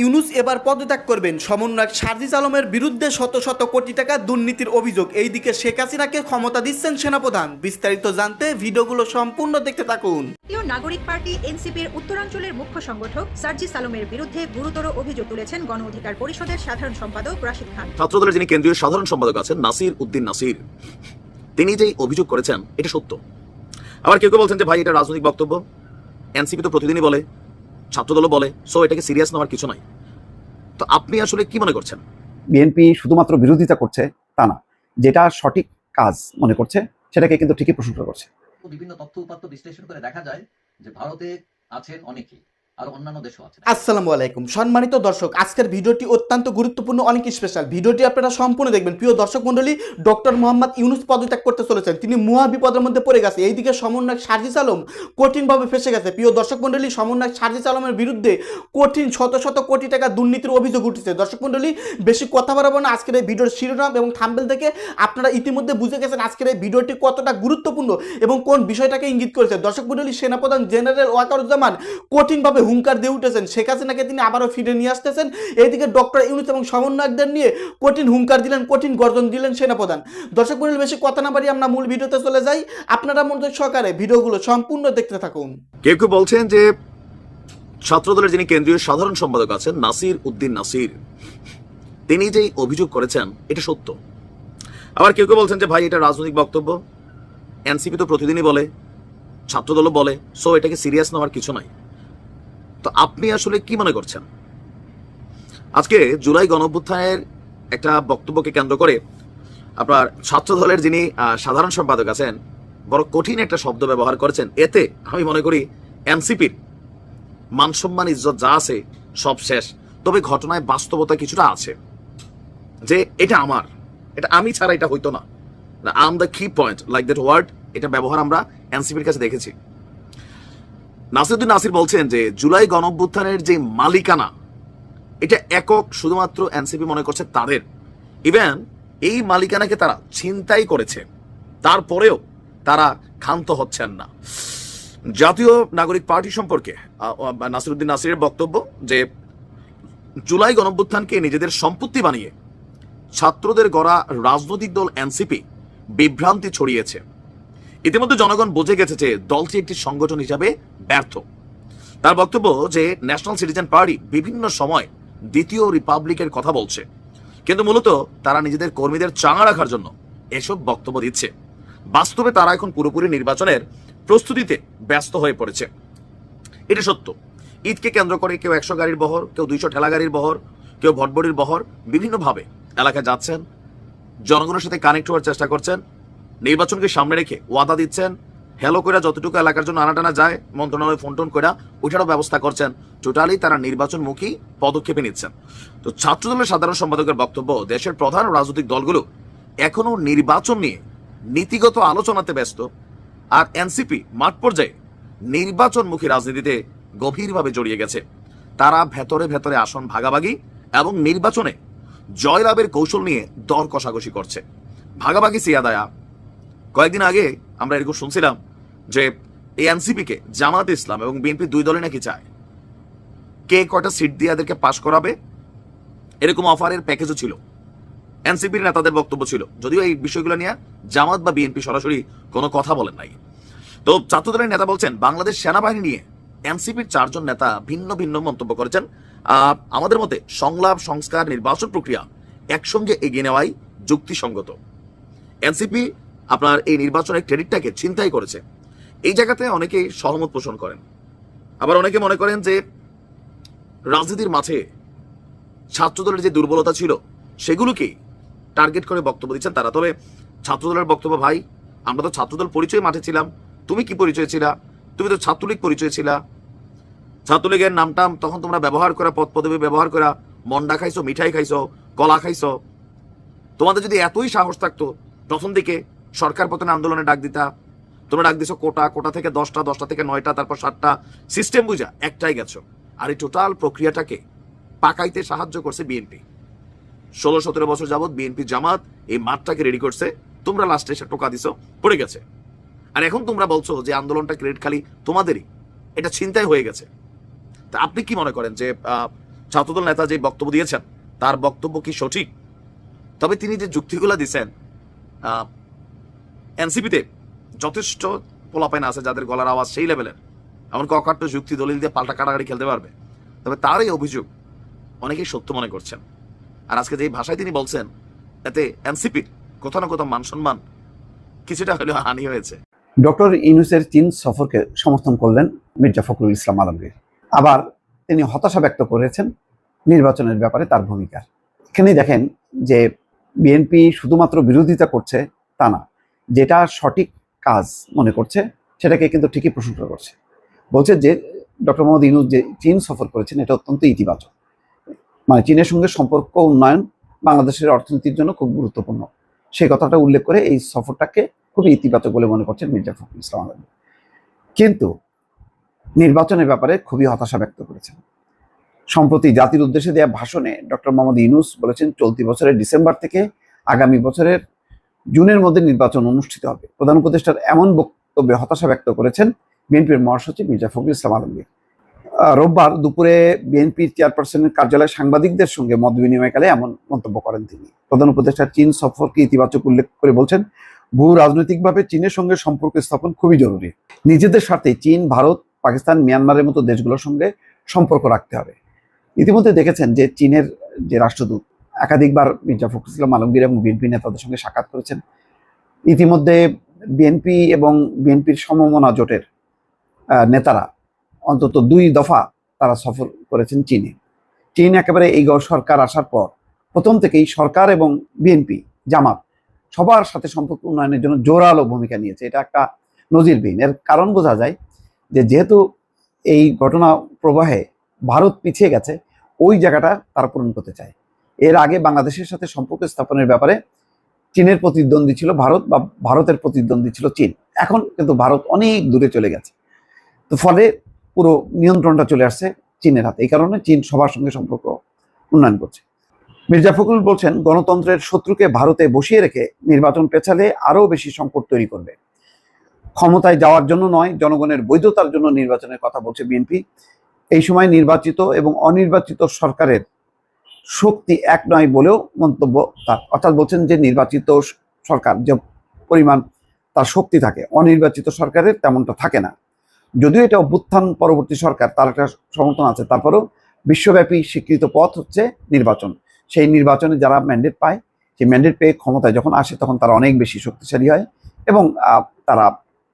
ইউনুস এবার পদত্যাগ করবেন। সমন্বয়ক সার্জিস আলমের বিরুদ্ধে শত শত কোটি টাকা দুর্নীতির অভিযোগ। এইদিকে শেখ হাসিনাকে ক্ষমতা দিচ্ছেন সেনাপ্রধান। বিস্তারিত জানতে ভিডিওগুলো সম্পূর্ণ দেখতে থাকুন। নাগরিক পার্টি এনসিপির উত্তরাঞ্চলের মুখ্য সংগঠক সার্জি সালমের বিরুদ্ধে গুরুতর অভিযোগ তুলেছেন গণ অধিকার পরিষদের সাধারণ সম্পাদক রাশিদ খান। ছাত্রদলের যিনি কেন্দ্রীয় সাধারণ সম্পাদক আছেন নাসির উদ্দিন নাসির তিনি যেই অভিযোগ করেছেন এটা সত্য। আবার কেউ কেউ বলছেন যে ভাই এটা রাজনৈতিক বক্তব্য। এনসিপি তো প্রতিদিনই বলে ছাত্রদলও বলে সো এটাকে সিরিয়াস নেওয়ার কিছু নাই। তো আপনি আসলে কি মনে করছেন? বিএনপি শুধুমাত্র বিরোধিতা করছে তা না যেটা সঠিক কাজ মনে করছে সেটাকে কিন্তু ঠিকই প্রশংসা করছে। বিভিন্ন তথ্য উপাত্ত বিশ্লেষণ করে দেখা যায় যে ভারতে আছেন অনেকেই। আসসালামু আলাইকুম। সম্মানিত দর্শক, আজকের ভিডিওটি অত্যন্ত গুরুত্বপূর্ণ অনেক স্পেশাল ভিডিওটি আপনারা সম্পূর্ণ দেখবেন। প্রিয় দর্শক মণ্ডলী ডক্টর মোহাম্মদ ইউনুস পদত্যাগ করতে চলেছেন। তিনি মহা বিপদের মধ্যে পড়ে গেছে। এইদিকে সমন্বয়ক সার্জিস আলম কঠিনভাবে ফেসে গেছে। প্রিয় দর্শক মণ্ডলী, সমন্বয়ক সার্জিস আলমের বিরুদ্ধে কঠিন, শত শত কোটি টাকা দুর্নীতির অভিযোগ উঠেছে। দর্শক মণ্ডলী, বেশি কথা বাড়াবো না। আজকের এই ভিডিওর শিরোনাম এবং থাম্বেল থেকে আপনারা ইতিমধ্যে বুঝে গেছেন আজকের এই ভিডিওটি কতটা গুরুত্বপূর্ণ এবং কোন বিষয়টাকে ইঙ্গিত করেছে। দর্শক মণ্ডলী, সেনাপ্রধান জেনারেল ওয়াকারুজ্জামান কঠিনভাবে হুঙ্কার দিয়ে উঠেছেন। শেখ হাসিনাকে তিনি আবারও ফিরে নিয়ে আসতেছেন। এইদিকে ডক্টর ইউনুস এবং সমন্বয়কদের নিয়ে কঠিন হুঙ্কার দিলেন, কঠিন গর্জন দিলেন সেনাপ্রধান। দর্শক মণ্ডলী, বেশি কথা না বাড়িয়ে আমরা মূল ভিডিওতে চলে যাই। আপনারা মনোযোগ সহকারে ভিডিওগুলো সম্পূর্ণ দেখতে থাকুন। কেউ কেউ বলছেন যে ছাত্রদলের যিনি কেন্দ্রীয় সাধারণ সম্পাদক আছেন, নাসির উদ্দিন নাসির, তিনি যেই অভিযোগ করেছেন, এটা সত্য। আবার কেউ কেউ বলছেন যে, ভাই, এটা রাজনৈতিক বক্তব্য। এনসিপি তো প্রতিদিনই বলে, ছাত্রদলও বলে, সো এটাকে সিরিয়াস নেওয়ার কিছু নাই। তো আপনি আসলে কি মনে করছেন? আজকে জুলাই গণঅভ্যুত্থানের একটা বক্তব্যকে কেন্দ্র করে আপনার ছাত্রদলের যিনি সাধারণ সম্পাদক আছেন, বড় কঠিন একটা শব্দ ব্যবহার করেছেন। এতে আমি মনে করি এনসিপির মান সম্মান ইজ্জত যা আছে সব শেষ। তবে ঘটনায় বাস্তবতা কিছুটা আছে। যে এটা আমার, এটা আমি ছাড়া এটা হইতো না। আম the key point like that word এটা ব্যবহার আমরা এনসিপির কাছে দেখেছি। নাসিরুদ্দিন নাসির বলছেন যে, জুলাই গণঅভ্যুত্থানের যে মালিকানা, এটা একক শুধুমাত্র এনসিপি মনে করছে তাদের। ইভেন এই মালিকানাকে তারা ছিনতাই করেছে। তারপরেও তারা ক্ষান্ত হচ্ছেন না। জাতীয় নাগরিক পার্টি সম্পর্কে নাসিরুদ্দিন নাসিরের বক্তব্য যে, জুলাই গণঅভ্যুত্থানকে নিজেদের সম্পত্তি বানিয়ে ছাত্রদের গড়া রাজনৈতিক দল এনসিপি বিভ্রান্তি ছড়িয়েছে। ইতিমধ্যে জনগণ বুঝে গেছে যে দলটি একটি সংগঠন হিসাবে ব্যর্থ। তার বক্তব্য যে ন্যাশনাল সিটিজেন পার্টি বিভিন্ন সময় দ্বিতীয় রিপাবলিকের কথা বলছে। কিন্তু মূলত তারা নিজেদের কর্মীদের চাঙা রাখার জন্য এসব বক্তব্য দিচ্ছে। বাস্তবে তারা এখন পুরোপুরি নির্বাচনের প্রস্তুতিতে ব্যস্ত হয়ে পড়েছে। এটা সত্য। ঈদকে কেন্দ্র করে কেউ একশো গাড়ির বহর, কেউ দুইশো ঠেলা গাড়ির বহর, কেউ ভটবড়ির বহর, বিভিন্নভাবে এলাকায় যাচ্ছেন, জনগণের সাথে কানেক্ট হওয়ার চেষ্টা করছেন নির্বাচনকে সামনে রেখে ওয়াদা দিচ্ছেন। হ্যালো করে যতটুকু এলাকার জন্য আনাটানা যায়, মন্ত্রণালয় ফোন টোন করে ওইটারও ব্যবস্থা করছেন। টোটালি তারা নির্বাচনমুখী পদক্ষেপে নিচ্ছেন। তো ছাত্রদলের সাধারণ সম্পাদকের বক্তব্য, দেশের প্রধান রাজনৈতিক দলগুলো এখনও নির্বাচন নিয়ে নীতিগত আলোচনাতে ব্যস্ত। আর এনসিপি মাঠ পর্যায়ে নির্বাচনমুখী রাজনীতিতে গভীরভাবে জড়িয়ে গেছে। তারা ভেতরে ভেতরে আসন ভাগাভাগি এবং নির্বাচনে জয়লাভের কৌশল নিয়ে দর কষাকষি করছে। ভাগাভাগি সিয়াদায়া কয়েকদিন আগে আমরা এরকম শুনছিলাম যে এই এনসিপিকে জামাত ইসলাম এবং বিএনপি দুই দলে নাকি চায়। কে কটা সিট দিয়ে এদেরকে পাশ করাবে? এরকম অফারের প্যাকেজও ছিল। এনসিপির নেতাদের বক্তব্য ছিল। যদিও এই বিষয়গুলো নিয়ে জামাত বা বিএনপি সরাসরি কোনো কথা বলেন নাই। তো ছাত্রদলের নেতা বলছেন, বাংলাদেশ সেনাবাহিনী নিয়ে এনসিপির চারজন নেতা ভিন্ন ভিন্ন মন্তব্য করেছেন। আমাদের মতে সংলাপ, সংস্কার, নির্বাচন প্রক্রিয়া একসঙ্গে এগিয়ে নেওয়াই যুক্তিসঙ্গত। এনসিপি আপনার এই নির্বাচনের ক্রেডিটটাকে চিন্তাই করেছে। এই জায়গাতে অনেকেই সহমত পোষণ করেন। আবার অনেকে মনে করেন যে, রাজনীতির মাঝে ছাত্রদলের যে দুর্বলতা ছিল, সেগুলোকেই টার্গেট করে বক্তব্য দিচ্ছেন তারা। তবে ছাত্রদলের বক্তব্য, ভাই, আমরা তো ছাত্রদল পরিচয় মাঠে ছিলাম। তুমি কি পরিচয় ছিলা? তুমি তো ছাত্রলীগ পরিচয় ছিলা। ছাত্রলীগের নামটা তখন তোমরা ব্যবহার করা পদ পদবি ব্যবহার করা, মন্ডা খাইছো, মিঠাই খাইছো, কলা খাইছো। তোমাদের যদি এতই সাহস থাকতো প্রথম দিকে সরকার পতন আন্দোলনে ডাক দিতা। তোমরা ডাক দিছো কোটা কোটা থেকে দশটা দশটা থেকে নয়টা, তারপর সাতটা। সিস্টেম বুঝা, একটাই গেছো। আর এই টোটাল প্রক্রিয়াটাকে পাকাইতে সাহায্য করছে বিএনপি ষোলো, সতেরো বছর যাবত বিএনপি জামাত এই মাঠটাকে রেডি করছে। তোমরা লাস্টে এসে টোকা দিছো, পড়ে গেছে। আর এখন তোমরা বলছো যে আন্দোলনটা ক্রেডিট খালি তোমাদেরই। এটা চিন্তাই হয়ে গেছে। তা আপনি কি মনে করেন যে ছাত্রদল নেতা যে বক্তব্য দিয়েছেন, তার বক্তব্য কি সঠিক? তবে তিনি যে যুক্তিগুলো দিচ্ছেন এনসিপিতে যথেষ্ট পোলাপাইন আছে যাদের গলার আওয়াজ সেই লেভেলের। এমনকি অকাট্য যুক্তি দলিল দিয়ে পাল্টা কাটাকাটি খেলতে পারবে। তবে তার এই অভিযোগ অনেকেই সত্য মনে করছেন। আর আজকে যে ভাষায় তিনি বলছেন এতে এনসিপির কোথাও না কোথাও মান সম্মান কিছুটা হলেও হানি হয়েছে। ডক্টর ইউনুসের চীন সফরকে সমর্থন করলেন মির্জা ফখরুল ইসলাম আলমগীর। আবার তিনি হতাশা ব্যক্ত করেছেন নির্বাচনের ব্যাপারে তার ভূমিকা এখানেই দেখেন যে বিএনপি শুধুমাত্র বিরোধিতা করছে তা না যেটা সঠিক কাজ মনে করছে, সেটাকে কিন্তু ঠিকই প্রশংসা করছে। বলছে যে, ডক্টর মোহাম্মদ ইউনুস যে চীন সফর করেছেন, এটা অত্যন্ত ইতিবাচক। মানে চীনের সঙ্গে সম্পর্ক উন্নয়ন বাংলাদেশের অর্থনীতির জন্য খুব গুরুত্বপূর্ণ। সেই কথাটা উল্লেখ করে এই সফরটাকে খুবই ইতিবাচক বলে মনে করছেন মির্জা ফখরুল ইসলাম আলমী কিন্তু নির্বাচনের ব্যাপারে খুবই হতাশা ব্যক্ত করেছেন। সম্প্রতি জাতির উদ্দেশ্যে দেওয়া ভাষণে ডক্টর মোহাম্মদ ইউনুস বলেছেন, চলতি বছরের ডিসেম্বর থেকে আগামী বছরের জুনের মধ্যে নির্বাচন অনুষ্ঠিত হবে। প্রধান উপদেষ্টার এমন বক্তব্যে হতাশা ব্যক্ত করেছেন বিএনপির মহাসচিব মির্জা ফখরুল ইসলাম আলমগীর। রোববার দুপুরে বিএনপির চেয়ারপারসনের কার্যালয়ে সাংবাদিকদের সঙ্গে মত বিনিময়কালে এমন মন্তব্য করেন তিনি। প্রধান উপদেষ্টা চীন সফরকে ইতিবাচক উল্লেখ করে বলছেন, ভূ রাজনৈতিকভাবে চীনের সঙ্গে সম্পর্ক স্থাপন খুবই জরুরি। নিজেদের স্বার্থে চীন, ভারত, পাকিস্তান, মিয়ানমারের মতো দেশগুলোর সঙ্গে সম্পর্ক রাখতে হবে। ইতিমধ্যে দেখেছেন যে চীনের যে রাষ্ট্রদূত একাধিকবার মির্জা ফখরুল ইসলাম আলমগীর এবং বিএনপি নেতাদের সঙ্গে সাক্ষাৎ করেছেন। ইতিমধ্যে বিএনপি এবং বিএনপির সমমনা জোটের নেতারা অন্তত দুই দফা তারা সফর করেছেন চীনে। চীন একেবারে এই সরকার আসার পর। প্রথম থেকেই সরকার এবং বিএনপি, জামাত সবার সাথে সম্পর্ক উন্নয়নের জন্য জোরালো ভূমিকা নিয়েছে। এটা একটা নজিরবিহীন। এর কারণ বোঝা যায় যে যেহেতু এই ঘটনা প্রবাহে ভারত পিছিয়ে গেছে, ওই জায়গাটা তারা পূরণ করতে চায়। এর আগে বাংলাদেশের সাথে সম্পর্ক স্থাপনের ব্যাপারে চীনের প্রতিদ্বন্দ্বী ছিল ভারত বা ভারতের প্রতিদ্বন্দ্বী ছিল চীন। এখন কিন্তু ভারত অনেক দূরে চলে গেছে। তো ফলে পুরো নিয়ন্ত্রণটা চলে আসছে চীনের হাতে। এই কারণে চীন সবার সঙ্গে সম্পর্ক উন্নয়ন করছে। মির্জা ফখরুল বলছেন, গণতন্ত্রের শত্রুকে ভারতে বসিয়ে রেখে নির্বাচন পেছালে আরও বেশি সংকট তৈরি করবে। ক্ষমতায় যাওয়ার জন্য নয়, জনগণের বৈধতার জন্য নির্বাচনের কথা বলছে বিএনপি। এই সময় নির্বাচিত এবং অনির্বাচিত সরকারের শক্তি এক নয় বলেও মন্তব্য তার। অর্থাৎ বলছেন যে নির্বাচিত সরকার যে পরিমাণ তার শক্তি থাকে, অনির্বাচিত সরকারের তেমনটা থাকে না। যদিও এটা অভ্যুত্থান পরবর্তী সরকার, তার একটা সমর্থন আছে, তারপরেও বিশ্বব্যাপী স্বীকৃত পথ হচ্ছে নির্বাচন। সেই নির্বাচনে যারা ম্যান্ডেট পায়, সেই ম্যান্ডেট পেয়ে ক্ষমতায় যখন আসে, তখন তারা অনেক বেশি শক্তিশালী হয় এবং তারা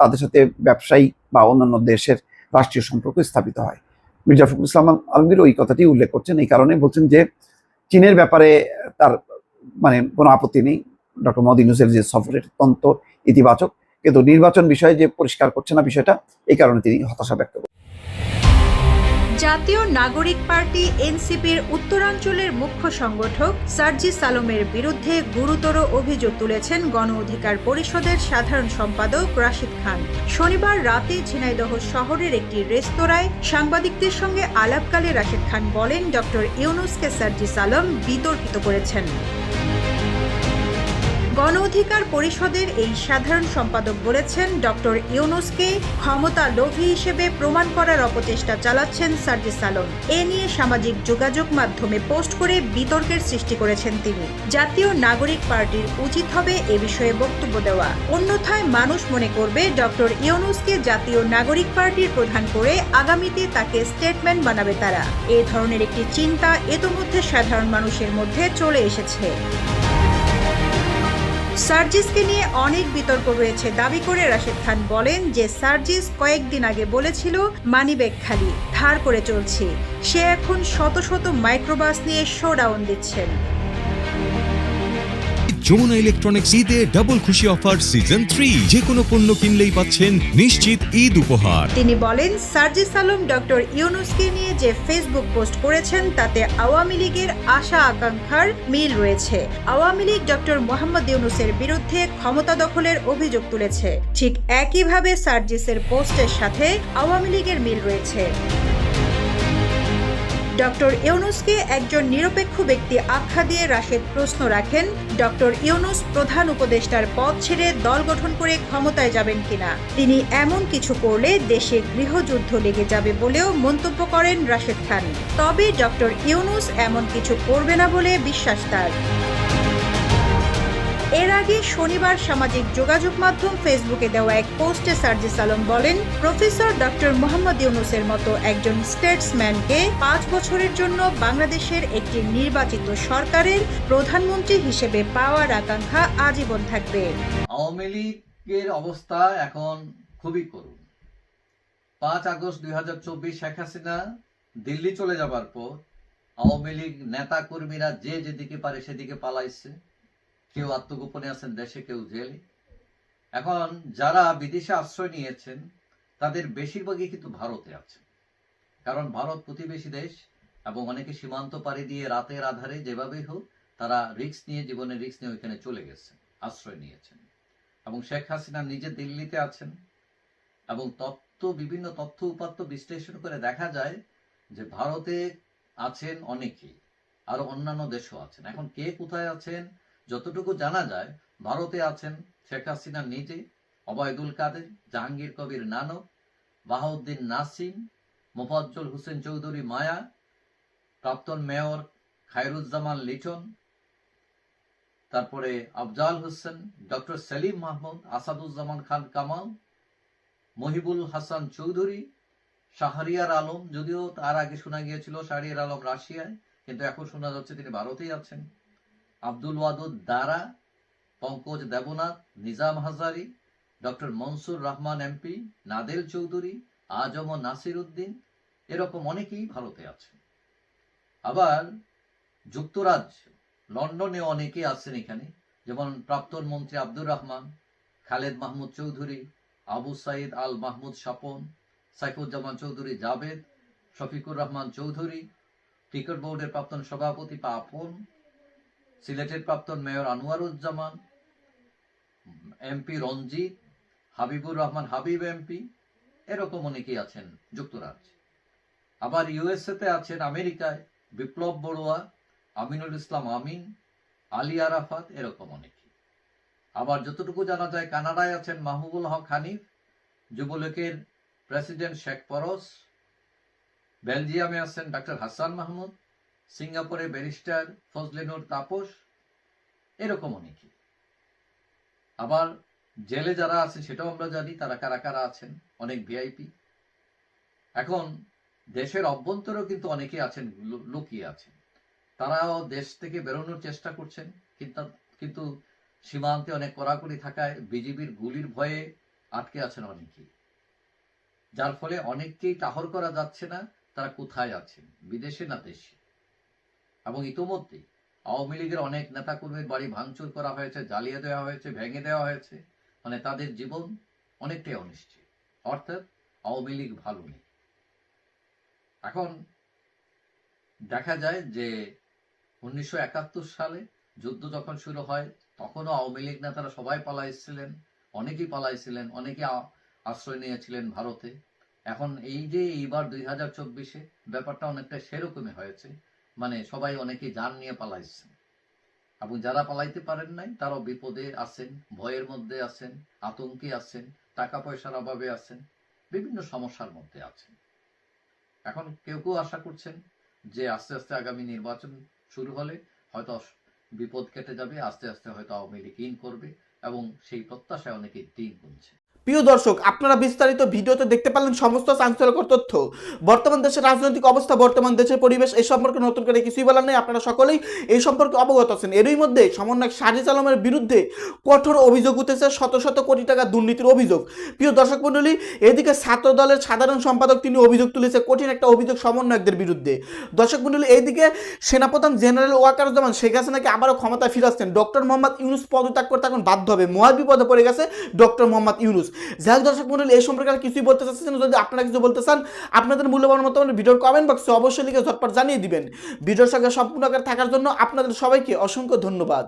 তাদের সাথে ব্যবসায়ী বা অন্যান্য দেশের রাষ্ট্রীয় সম্পর্ক স্থাপিত হয়। মির্জা ফখরুল ইসলাম আলমগীর ওই কথাটি উল্লেখ করছেন, এই কারণে বলছেন যে চীনের ব্যাপারে তার মানে কোনো আপত্তি নেই। ডক্টর মোহাম্মদ ইউনুসের যে সফরের অত্যন্ত ইতিবাচক। কিন্তু নির্বাচন বিষয়ে যে পরিষ্কার করছে না বিষয়টা, এই কারণে তিনি হতাশা ব্যক্ত জাতীয় নাগরিক পার্টি এনসিপির উত্তরাঞ্চলের মুখ্য সংগঠক সার্জি সালোমের বিরুদ্ধে গুরুতর অভিযোগ তুলেছেন গণ অধিকার পরিষদের সাধারণ সম্পাদক রাশিদ খান। শনিবার রাতে ঝিনাইদহ শহরের একটি রেস্তোরাঁয় সাংবাদিকদের সঙ্গে আলাপকালে রাশিদ খান বলেন, ডক্টর ইউনুসকে সার্জি সালম বিতর্কিত করেছেন। গণ অধিকার পরিষদের এই সাধারণ সম্পাদক বলেছেন ডক্টর ইউনুসকে ক্ষমতা লোভী হিসেবে প্রমাণ করার অপচেষ্টা চালাচ্ছেন সার্জিস আলম। এ নিয়ে সামাজিক যোগাযোগ মাধ্যমে পোস্ট করে বিতর্কের সৃষ্টি করেছেন তিনি। জাতীয় নাগরিক পার্টির উচিত হবে এ বিষয়ে বক্তব্য দেওয়া। অন্যথায় মানুষ মনে করবে ডক্টর ইউনুসকে জাতীয় নাগরিক পার্টির প্রধান করে আগামীতে তাকে স্টেটমেন্ট বানাবে তারা। এ ধরনের একটি চিন্তা ইতোমধ্যে সাধারণ মানুষের মধ্যে চলে এসেছে। সার্জিসকে নিয়ে অনেক বিতর্ক হয়েছে। দাবি করে রাশেদ খান বলেন যে, সার্জিস কয়েকদিন আগে বলেছিল, মানিব্যাগ খালি, ধার করে চলছে। সে এখন শত শত মাইক্রোবাস নিয়ে শোডাউন দিচ্ছেন। যমুনা ইলেকট্রনিক্স ঈদে ডাবল খুশি অফার সিজন থ্রি যে কোনো পণ্য কিনলেই পাচ্ছেন নিশ্চিত ঈদ উপহার। তিনি বলেন, সার্জিস আলম, ডক্টর ইউনুসকে নিয়ে যে ফেসবুক পোস্ট করেছেন, তাতে আওয়ামী লীগের আশা আকাঙ্ক্ষার মিল রয়েছে। আওয়ামী লীগ ডক্টর মোহাম্মদ ইউনুসের বিরুদ্ধে ক্ষমতা দখলের অভিযোগ তুলেছে। ঠিক একইভাবে সার্জিসের পোস্টের সাথে আওয়ামী লীগের মিল রয়েছে। ডক্টর ইউনুসকে একজন নিরপেক্ষ ব্যক্তি আখ্যা দিয়ে রাশেদ প্রশ্ন রাখেন ডক্টর ইউনুস প্রধান উপদেষ্টার পদ ছেড়ে দল গঠন করে ক্ষমতায় যাবেন কিনা? তিনি এমন কিছু করলে দেশে গৃহযুদ্ধ লেগে যাবে বলেও মন্তব্য করেন রাশেদ খান। তবে ডক্টর ইউনুস এমন কিছু করবে না বলে বিশ্বাস তার। এর আগে শনিবার সামাজিক যোগাযোগ মাধ্যম ফেসবুকে দেওয়া এক পোস্টে সার্জিস আলম বলেন, প্রফেসর ডক্টর মোহাম্মদ ইউনুসের মতো একজন স্টেটসম্যানকে পাঁচ বছরের জন্য বাংলাদেশের একটি নির্বাচিত সরকারের প্রধানমন্ত্রী হিসেবে পাওয়ার আকাঙ্ক্ষা আজীবন থাকবে। আওয়ামী লীগের অবস্থা এখন খুবই করুণ। পাঁচ আগস্ট দুই হাজার চব্বিশ শেখ হাসিনা দিল্লি চলে যাবার পর আওয়ামী লীগ নেতা কর্মীরা যে যেদিকে পারে সেদিকে পালাইছে। কেউ আত্মগোপনে আছেন, দেশে কেউ জেলে। এখন যারা বিদেশে আশ্রয় নিয়েছেন, তাদের বেশিরভাগই কিন্তু ভারতে আছেন। কারণ ভারত প্রতিবেশী দেশ এবং অনেকে সীমান্ত পাড়ি দিয়ে রাতের আধারে যেভাবেই হোক, তারা রিস্ক নিয়ে, জীবনের রিস্ক নিয়ে ওইখানে চলে গেছেন, আশ্রয় নিয়েছেন। এবং শেখ হাসিনা নিজে দিল্লিতে আছেন এবং তথ্য বিভিন্ন তথ্য উপাত্ত বিশ্লেষণ করে দেখা যায় যে ভারতে আছেন অনেকেই আর অন্যান্য দেশও আছেন। এখন কে কোথায় আছেন যতটুকু জানা যায়, ভারতে আছেন শেখ হাসিনা নিজে, অবায়দুল কাদের, জাহাঙ্গীর কবির নানক বাহাউদ্দিন নাসিম, মোফাজ্জল হোসেন চৌধুরী মায়া, প্রাক্তন মেয়র খায়রুজ্জামান লিটন, তারপরে আফজাল হোসেন, ডক্টর সেলিম মাহমুদ, আসাদুজ্জামান খান কামাল, মহিবুল হাসান চৌধুরী, শাহরিয়ার আলম, যদিও তার আগে শোনা গিয়েছিল শাহরিয়ার আলম রাশিয়ায়, কিন্তু এখন শোনা যাচ্ছে তিনি ভারতেই আছেন। আব্দুল ওয়াদুদ দারা, পঙ্কজ দেবনাথ, নিজাম হাজারি, ডক্টর মনসুর রহমান এমপি, নাদেল চৌধুরী, আজম নাসির উদ্দিন, এরকম অনেকেই ভারতে আছেন। আবার যুক্তরাজ্য লন্ডনে অনেকে আছেন এখানে, যেমন প্রাক্তন মন্ত্রী আব্দুর রহমান, খালেদ মাহমুদ চৌধুরী, আবু সাইদ আল মাহমুদ স্বপন সাইফুজ্জামান চৌধুরী জাবেদ, শফিকুর রহমান চৌধুরী ক্রিকেট বোর্ডের প্রাক্তন সভাপতি পাপন সিলেটের প্রাক্তন mayor Anwaruzzaman, MP Ranjit, Habibur Rahman Habib MP, এরকম অনেকেই আছেন যুক্তরাজ্যে। আবার ইউএসএ তে আছেন আমেরিকায় বিপ্লব বড়ুয়া, আমিনুল ইসলাম আমিন, আলী আরাফাত, এরকম অনেকে। আবার যতটুকু জানা যায়, কানাডায় আছেন মাহবুবুল হক হানিফ, যুবলীগের প্রেসিডেন্ট শেখ পরস বেলজিয়ামে আছেন ডাক্তার হাসান মাহমুদ সিঙ্গাপুরে ব্যারিস্টার ফজলেনুর তাপস, এরকম অনেকে। আবার জেলে যারা আছে সেটাও আমরা জানি, তারা কারা কারা আছেন? অনেক ভিআইপি এখন দেশের অভ্যন্তরেও কিন্তু অনেকে আছেন লুকিয়ে আছেন। তারাও দেশ থেকে বেরোনোর চেষ্টা করছেন, কিন্তু কিন্তু সীমান্তে অনেক কড়াকড়ি থাকায় বিজিবির গুলির ভয়ে আটকে আছেন অনেকেই। যার ফলে অনেককেই টাহর করা যাচ্ছে না, তারা কোথায় আছেন? বিদেশে না দেশে? এবং ইতোমধ্যেই আওয়ামী লীগের অনেক নেতাকর্মীর বাড়ি ভাঙচুর করা হয়েছে, জ্বালিয়ে দেওয়া হয়েছে, ভেঙে দেওয়া হয়েছে। মানে তাদের জীবন অনেকটাই অনিশ্চিত। অর্থাৎ আওয়ামী লীগ ভালো নেই। এখন দেখা যায় যে উনিশশো একাত্তর সালে যুদ্ধ যখন শুরু হয়, তখনও আওয়ামী লীগ নেতারা সবাই পালাইছিলেন, অনেকেই পালাইছিলেন অনেকে আশ্রয় নিয়েছিলেন ভারতে। এখন এই যে এইবার দুই হাজার চব্বিশে ব্যাপারটা অনেকটা সেরকমই হয়েছে। মানে সবাই অনেকেই যান নিয়ে পালাইছেন এবং যারা পালাইতে পারেন নাই, তারাও বিপদে আছেন, ভয়ের মধ্যে আছেন, আতঙ্কে আছেন, টাকা পয়সার অভাবে আছেন, বিভিন্ন সমস্যার মধ্যে আছেন। এখন কেউ কেউ আশা করছেন যে আস্তে আস্তে আগামী নির্বাচন শুরু হলে হয়তো বিপদ কেটে যাবে, আস্তে আস্তে হয়তো আওয়ামী লীগ ইন করবে এবং সেই প্রত্যাশায় অনেকে দিন গুনছে। প্রিয় দর্শক, আপনারা বিস্তারিত ভিডিওতে দেখতে পারলেন সমস্ত চাঞ্চল্যকর তথ্য। বর্তমান দেশের রাজনৈতিক অবস্থা, বর্তমান দেশের পরিবেশ এই সম্পর্কে নতুন করে কিছুই বলার নেই, আপনারা সকলেই এই সম্পর্কে অবগত আছেন। এরই মধ্যে সমন্বয়ক সাজিজ আলমের বিরুদ্ধে কঠোর অভিযোগ উঠেছে, শত শত কোটি টাকা দুর্নীতির অভিযোগ। প্রিয় দর্শক মণ্ডলী, এদিকে ছাত্র দলের সাধারণ সম্পাদক তিনি অভিযোগ তুলেছে, কঠিন একটা অভিযোগ সমন্বয়কদের বিরুদ্ধে। দর্শক মণ্ডলী এইদিকে সেনাপ্রধান জেনারেল ওয়াকারুজ্জামান শেখ হাসিনাকে আবারও ক্ষমতায় ফিরাচ্ছেন ডক্টর মোহাম্মদ ইউনুস পদত্যাগ করতে এখন বাধ্য হবে। মহাবিপদে পড়ে গেছে ডক্টর মোহাম্মদ ইউনুস। যাই হোক দর্শক মন্ডল, এই সম্পর্কে আর কিছুই বলতে চাচ্ছেন যদি আপনারা কিছু বলতে চান, আপনাদের মূল্যবান মতামত ভিডিওর কমেন্ট বক্সে অবশ্যই লিখে ঝটপট জানিয়ে দিবেন। ভিডিওর সঙ্গে সম্পূর্ণ থাকার জন্য আপনাদের সবাইকে অসংখ্য ধন্যবাদ।